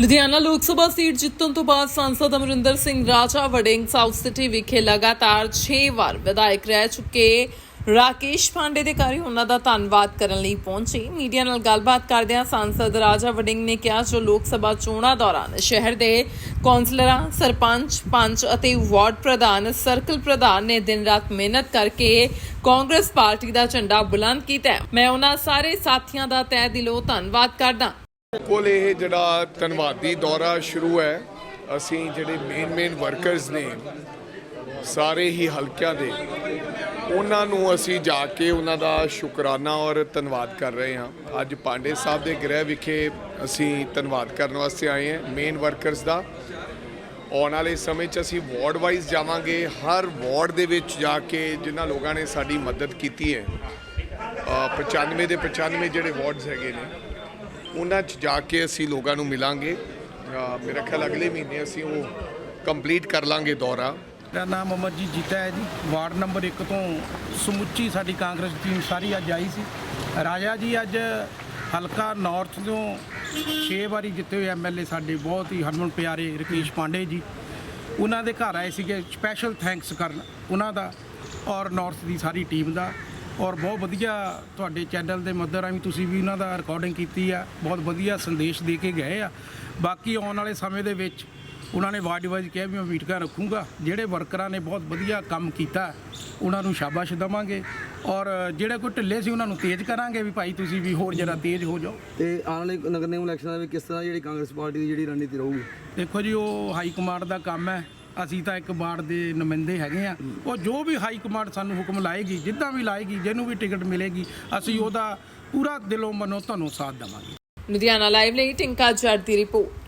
ਲੁਧਿਆਣਾ ਲੋਕ ਸਭਾ ਸੀਟ ਜਿੱਤਣ ਤੋਂ ਬਾਅਦ ਸੰਸਦ ਅਮਰਿੰਦਰ ਸਿੰਘ ਰਾਜਾ ਵੜਿੰਗ ਸਾਊਥ ਸਿਟੀ ਵਿਖੇ ਲਗਾਤਾਰ 6 ਵਾਰ ਵਿਧਾਇਕ ਰਹਿ ਚੁੱਕੇ। ਰਾਕੇਸ਼ ਪਾਂਡੇ ਦੇ ਘਰ ਉਹਨਾਂ ਦਾ ਧੰਨਵਾਦ ਕਰਨ ਲਈ ਪਹੁੰਚੇ। ਮੀਡੀਆ ਨਾਲ ਗੱਲਬਾਤ ਕਰਦਿਆਂ ਸੰਸਦ ਰਾਜਾ ਵੜਿੰਗ ਨੇ ਕਿਹਾ, ਜੋ ਲੋਕ ਸਭਾ ਚੋਣਾਂ ਦੌਰਾਨ ਸ਼ਹਿਰ ਦੇ ਕੌਂਸਲਰਾਂ, ਸਰਪੰਚ, ਪੰਚ ਅਤੇ ਵਾਰਡ ਪ੍ਰਧਾਨ, ਸਰਕਲ ਪ੍ਰਧਾਨ ਨੇ ਦਿਨ ਰਾਤ ਮਿਹਨਤ ਕਰਕੇ ਕਾਂਗਰਸ ਪਾਰਟੀ ਦਾ ਝੰਡਾ ਬੁਲੰਦ ਕੀਤਾ ਮੈਂ ਉਹਨਾਂ ਸਾਰੇ ਸਾਥੀਆਂ ਦਾ ਤਹਿ ਦਿਲੋਂ ਧੰਨਵਾਦ ਕਰਦਾ। ਕੋਲ ਇਹ ਜਿਹੜਾ ਧੰਨਵਾਦੀ ਦੌਰਾ ਸ਼ੁਰੂ ਹੈ ਅਸੀਂ ਜਿਹੜੇ ਮੇਨ ਮੇਨ ਵਰਕਰਸ ਨੇ ਸਾਰੇ ਹੀ ਹਲਕਿਆਂ ਦੇ ਉਹਨਾਂ ਨੂੰ ਅਸੀਂ ਜਾ ਕੇ ਉਹਨਾਂ ਦਾ ਸ਼ੁਕਰਾਨਾ ਔਰ ਧੰਨਵਾਦ ਕਰ ਰਹੇ ਹਾਂ। ਅੱਜ ਪਾਂਡੇ ਸਾਹਿਬ ਦੇ ਗ੍ਰਹਿ ਵਿਖੇ ਅਸੀਂ ਧੰਨਵਾਦ ਕਰਨ ਵਾਸਤੇ ਆਏ ਹਾਂ ਮੇਨ ਵਰਕਰਸ ਦਾ। ਆਉਣ ਵਾਲੇ ਸਮੇਂ 'ਚ ਅਸੀਂ ਵਾਰਡ ਵਾਈਜ਼ ਜਾਵਾਂਗੇ ਹਰ ਵਾਰਡ ਦੇ ਵਿੱਚ ਜਾ ਕੇ ਜਿਨ੍ਹਾਂ ਲੋਕਾਂ ਨੇ ਸਾਡੀ ਮਦਦ ਕੀਤੀ ਹੈ ਅ, 95 ਦੇ 95 ਜਿਹੜੇ ਵਾਰਡਸ ਹੈਗੇ ਨੇ ਉਹਨਾਂ 'ਚ ਜਾ ਕੇ ਅਸੀਂ ਲੋਕਾਂ ਨੂੰ ਮਿਲਾਂਗੇ। ਮੇਰਾ ਖਿਆਲ ਅਗਲੇ ਮਹੀਨੇ ਅਸੀਂ ਉਹ ਕੰਪਲੀਟ ਕਰ ਲਾਂਗੇ ਦੌਰਾ। ਮੇਰਾ ਨਾਮ ਅਮਰਜੀਤ ਜੀਤਾ ਹੈ ਜੀ। ਵਾਰਡ ਨੰਬਰ 1 ਤੋਂ ਸਮੁੱਚੀ ਸਾਡੀ ਕਾਂਗਰਸ ਟੀਮ ਸਾਰੀ ਅੱਜ ਆਈ ਸੀ। ਰਾਜਾ ਜੀ ਅੱਜ ਹਲਕਾ ਨਾਰਥ ਤੋਂ 6 ਵਾਰੀ ਜਿੱਤੇ ਹੋਏ ਐਮਐਲਏ ਸਾਡੇ, ਬਹੁਤ ਹੀ ਹਰਮਨ ਪਿਆਰੇ ਰਕੇਸ਼ ਪਾਂਡੇ ਜੀ। ਉਹਨਾਂ ਦੇ ਘਰ ਆਏ ਸੀਗੇ ਸਪੈਸ਼ਲ ਥੈਂਕਸ ਕਰਨ। ਉਹਨਾਂ ਦਾ ਔਰ ਨਾਰਥ ਦੀ ਸਾਰੀ ਟੀਮ ਦਾ। ਔਰ ਬਹੁਤ ਵਧੀਆ ਤੁਹਾਡੇ ਚੈਨਲ ਦੇ ਮੱਦਰ ਰਾਹੀਂ ਤੁਸੀਂ ਵੀ ਉਹਨਾਂ ਦਾ ਰਿਕਾਰਡਿੰਗ ਕੀਤੀ ਆ। ਬਹੁਤ ਵਧੀਆ ਸੰਦੇਸ਼ ਦੇ ਕੇ ਗਏ ਆ। ਬਾਕੀ ਆਉਣ ਵਾਲੇ ਸਮੇਂ ਦੇ ਵਿੱਚ ਉਹਨਾਂ ਨੇ ਵਾਰਡ ਵਾਈਜ਼ ਕਿਹਾ ਵੀ ਮੈਂ ਮੀਟਿੰਗਾਂ ਰੱਖੂੰਗਾ। ਜਿਹੜੇ ਵਰਕਰਾਂ ਨੇ ਬਹੁਤ ਵਧੀਆ ਕੰਮ ਕੀਤਾ ਉਹਨਾਂ ਨੂੰ ਸ਼ਾਬਾਸ਼ ਦੇਵਾਂਗੇ। ਔਰ ਜਿਹੜੇ ਕੋਈ ਢਿੱਲੇ ਸੀ ਉਹਨਾਂ ਨੂੰ ਤੇਜ਼ ਕਰਾਂਗੇ ਵੀ ਭਾਈ ਤੁਸੀਂ ਵੀ ਹੋਰ ਜਰਾ ਤੇਜ਼ ਹੋ ਜਾਓ। ਤੇ ਆਉਣ ਵਾਲੇ ਨਗਰ ਨਿਗਮ ਇਲੈਕਸ਼ਨਾਂ ਵਿੱਚ ਕਿਸ ਤਰ੍ਹਾਂ ਜਿਹੜੀ ਕਾਂਗਰਸ ਪਾਰਟੀ ਦੀ ਜਿਹੜੀ ਰਣਨੀਤੀ ਰਹੂਗੀ? ਦੇਖੋ ਜੀ ਉਹ ਹਾਈ ਕਮਾਂਡ ਦਾ ਕੰਮ ਹੈ। ਅਸੀਂ ਤਾਂ ਇੱਕ ਵਾਰਡ ਦੇ ਨੁਮਾਇੰਦੇ ਹੈਗੇ ਆ। ਉਹ ਜੋ ਵੀ ਹਾਈ ਕਮਾਂਡ ਸਾਨੂੰ ਹੁਕਮ ਲਾਏਗੀ, ਜਿੱਦਾਂ ਵੀ ਲਾਏਗੀ, ਜਿਹਨੂੰ ਵੀ ਟਿਕਟ ਮਿਲੇਗੀ, ਅਸੀਂ ਉਹਦਾ ਪੂਰਾ ਦਿਲੋਂ ਮਨੋਂ ਤੁਹਾਨੂੰ ਸਾਥ ਦੇਵਾਂਗੇ। ਲੁਧਿਆਣਾ ਲਾਈਵ ਲਈ ਟਿੰਕਾ ਜੱਟ ਦੀ ਰਿਪੋਰਟ।